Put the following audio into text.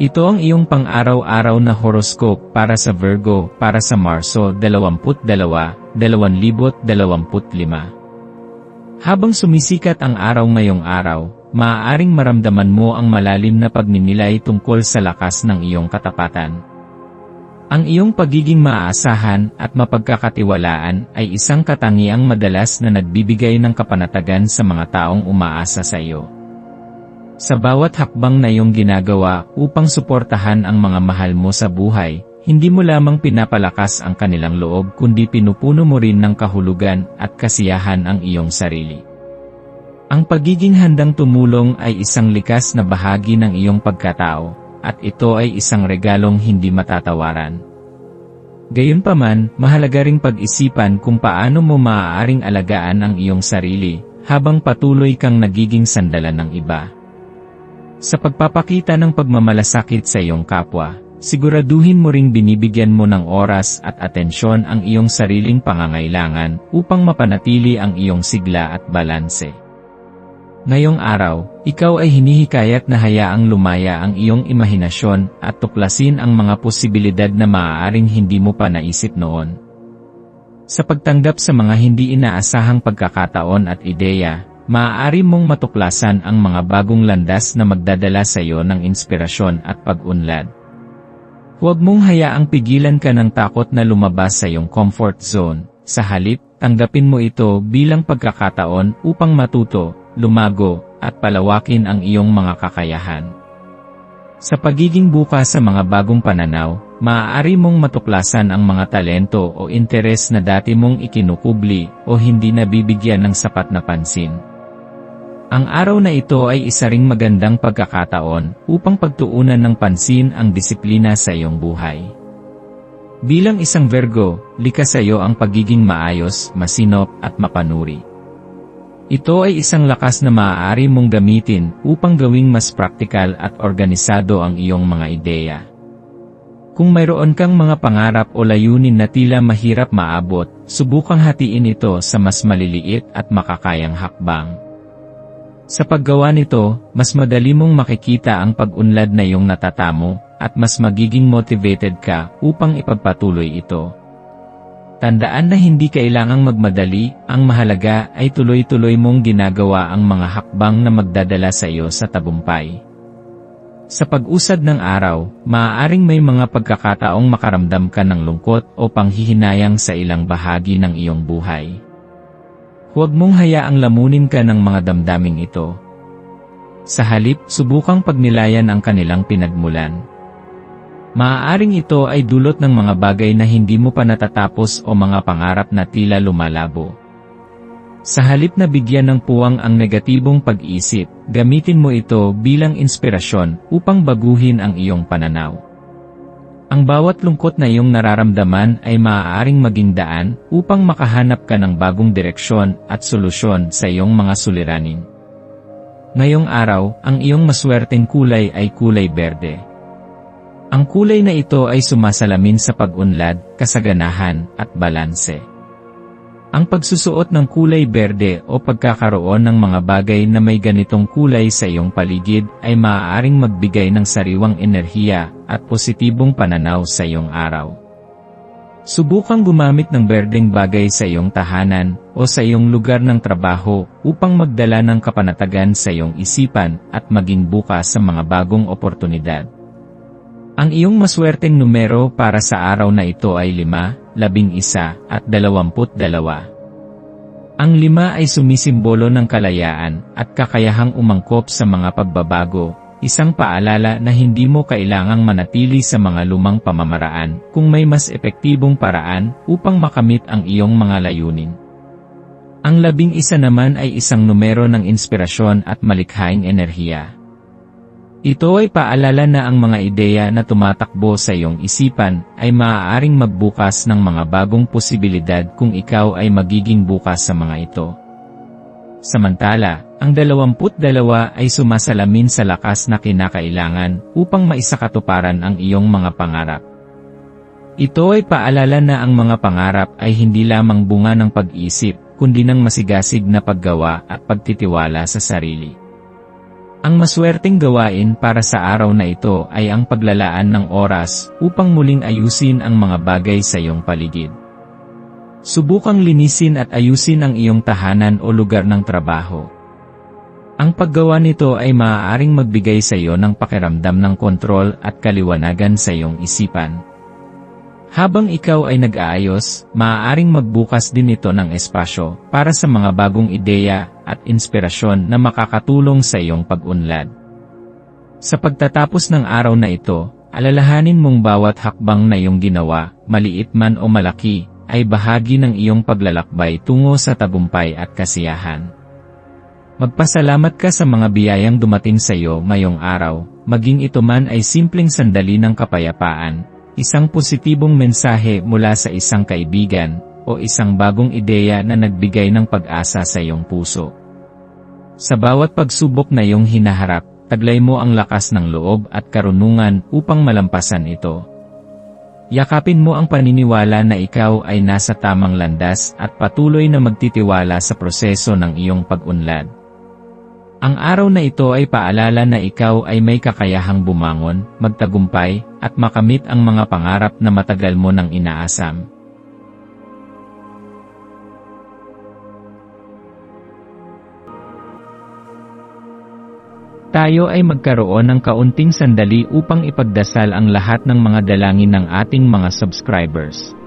Ito ang iyong pang-araw-araw na horoscope para sa Virgo para sa Marso 22, 2025. Habang sumisikat ang araw ngayong araw, maaaring maramdaman mo ang malalim na pagninilay tungkol sa lakas ng iyong katapatan. Ang iyong pagiging maaasahan at mapagkakatiwalaan ay isang katangiang madalas na nagbibigay ng kapanatagan sa mga taong umaasa sa iyo. Sa bawat hakbang na iyong ginagawa upang suportahan ang mga mahal mo sa buhay, hindi mo lamang pinapalakas ang kanilang loob kundi pinupuno mo rin ng kahulugan at kasiyahan ang iyong sarili. Ang pagiging handang tumulong ay isang likas na bahagi ng iyong pagkatao, at ito ay isang regalong hindi matatawaran. Gayunpaman, mahalaga ring pag-isipan kung paano mo maaaring alagaan ang iyong sarili, habang patuloy kang nagiging sandalan ng iba. Sa pagpapakita ng pagmamalasakit sa iyong kapwa, siguraduhin mo ring binibigyan mo ng oras at atensyon ang iyong sariling pangangailangan upang mapanatili ang iyong sigla at balanse. Ngayong araw, ikaw ay hinihikayat na hayaang lumaya ang iyong imahinasyon at tuklasin ang mga posibilidad na maaaring hindi mo pa naisip noon. Sa pagtanggap sa mga hindi inaasahang pagkakataon at ideya, maaari mong matuklasan ang mga bagong landas na magdadala sa iyo ng inspirasyon at pag-unlad. Huwag mong hayaang pigilan ka ng takot na lumabas sa iyong comfort zone. Sa halip, tanggapin mo ito bilang pagkakataon upang matuto, lumago, at palawakin ang iyong mga kakayahan. Sa pagiging bukas sa mga bagong pananaw, maaari mong matuklasan ang mga talento o interes na dati mong ikinukubli o hindi nabibigyan ng sapat na pansin. Ang araw na ito ay isa ring magandang pagkakataon upang pagtuunan ng pansin ang disiplina sa iyong buhay. Bilang isang Virgo, likas sa iyo ang pagiging maayos, masinop, at mapanuri. Ito ay isang lakas na maaari mong gamitin upang gawing mas praktikal at organisado ang iyong mga ideya. Kung mayroon kang mga pangarap o layunin na tila mahirap maabot, subukang hatiin ito sa mas maliliit at makakayang hakbang. Sa paggawa nito, mas madali mong makikita ang pag-unlad na iyong natatamo, at mas magiging motivated ka upang ipagpatuloy ito. Tandaan na hindi kailangang magmadali, ang mahalaga ay tuloy-tuloy mong ginagawa ang mga hakbang na magdadala sa iyo sa tagumpay. Sa pag-usad ng araw, maaaring may mga pagkakataong makaramdam ka ng lungkot o panghihinayang sa ilang bahagi ng iyong buhay. Huwag mong hayaang lamunin ka ng mga damdaming ito. Sa halip, subukang pagnilayan ang kanilang pinagmulan. Maaaring ito ay dulot ng mga bagay na hindi mo pa natatapos o mga pangarap na tila lumalabo. Sa halip na bigyan ng puwang ang negatibong pag-isip, gamitin mo ito bilang inspirasyon upang baguhin ang iyong pananaw. Ang bawat lungkot na iyong nararamdaman ay maaaring maging daan upang makahanap ka ng bagong direksyon at solusyon sa iyong mga suliranin. Ngayong araw, ang iyong maswerteng kulay ay kulay berde. Ang kulay na ito ay sumasalamin sa pag-unlad, kasaganahan, at balanse. Ang pagsusuot ng kulay berde o pagkakaroon ng mga bagay na may ganitong kulay sa iyong paligid ay maaaring magbigay ng sariwang enerhiya at positibong pananaw sa iyong araw. Subukang gumamit ng berdeng bagay sa iyong tahanan o sa iyong lugar ng trabaho upang magdala ng kapanatagan sa iyong isipan at maging bukas sa mga bagong oportunidad. Ang iyong maswerteng numero para sa araw na ito ay 5, 11 at 22. Ang lima ay sumisimbolo ng kalayaan at kakayahang umangkop sa mga pagbabago, isang paalala na hindi mo kailangang manatili sa mga lumang pamamaraan kung may mas epektibong paraan upang makamit ang iyong mga layunin. Ang labing isa naman ay isang numero ng inspirasyon at malikhaing enerhiya. Ito ay paalala na ang mga ideya na tumatakbo sa iyong isipan ay maaaring magbukas ng mga bagong posibilidad kung ikaw ay magiging bukas sa mga ito. Samantala, ang 22 ay sumasalamin sa lakas na kinakailangan upang maisakatuparan ang iyong mga pangarap. Ito ay paalala na ang mga pangarap ay hindi lamang bunga ng pag-isip, kundi ng masigasig na paggawa at pagtitiwala sa sarili. Ang maswerteng gawain para sa araw na ito ay ang paglalaan ng oras upang muling ayusin ang mga bagay sa iyong paligid. Subukang linisin at ayusin ang iyong tahanan o lugar ng trabaho. Ang paggawa nito ay maaaring magbigay sa iyo ng pakiramdam ng kontrol at kaliwanagan sa iyong isipan. Habang ikaw ay nag-aayos, maaaring magbukas din ito ng espasyo para sa mga bagong ideya at inspirasyon na makakatulong sa iyong pag-unlad. Sa pagtatapos ng araw na ito, alalahanin mong bawat hakbang na iyong ginawa, maliit man o malaki, ay bahagi ng iyong paglalakbay tungo sa tagumpay at kasiyahan. Magpasalamat ka sa mga biyayang dumating sa iyo ngayong araw, maging ito man ay simpleng sandali ng kapayapaan, isang positibong mensahe mula sa isang kaibigan, o isang bagong ideya na nagbigay ng pag-asa sa iyong puso. Sa bawat pagsubok na iyong hinaharap, taglay mo ang lakas ng loob at karunungan upang malampasan ito. Yakapin mo ang paniniwala na ikaw ay nasa tamang landas at patuloy na magtitiwala sa proseso ng iyong pag-unlad. Ang araw na ito ay paalala na ikaw ay may kakayahang bumangon, magtagumpay, at makamit ang mga pangarap na matagal mo nang inaasam. Tayo ay magkaroon ng kaunting sandali upang ipagdasal ang lahat ng mga dalangin ng ating mga subscribers,